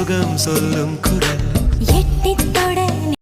சொர்க்கம் சொல்லும் குரல்.